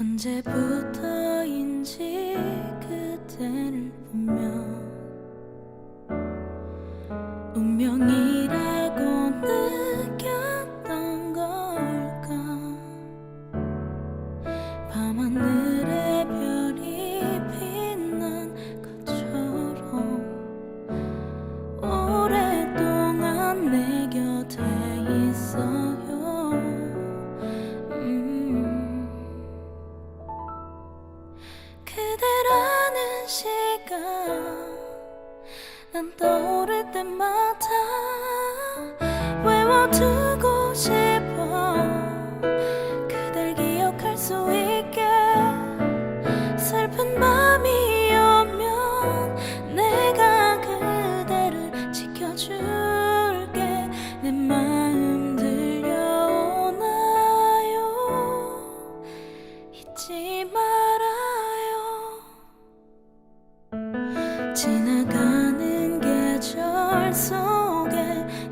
언제부터인지 그대를 보면 운명이라고 느꼈던 걸까? 밤하늘 난 떠오를 때마다 외워두고 싶어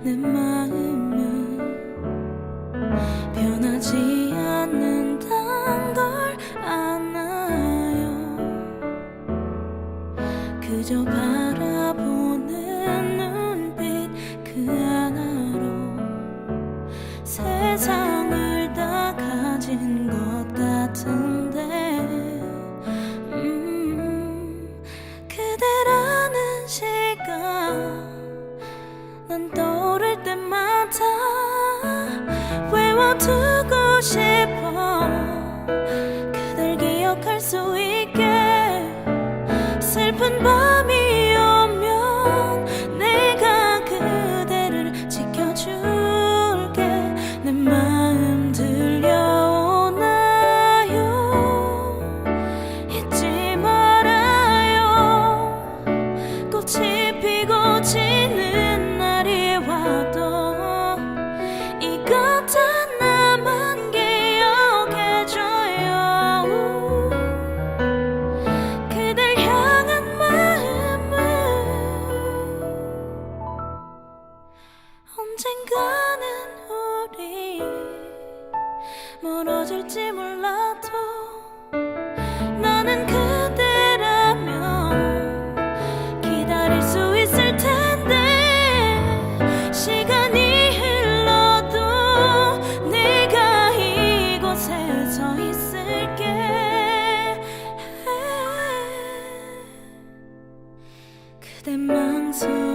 내 마음은 변하지 않는단 걸 아나요? 그저 두고 싶어 그댈 기억할 수 있게 슬픈 밤이 멀어질지 몰라도 나는 그대라면 기다릴 수 있을 텐데 시간이 흘러도 내가 이곳에 서 있을게. 그대 망설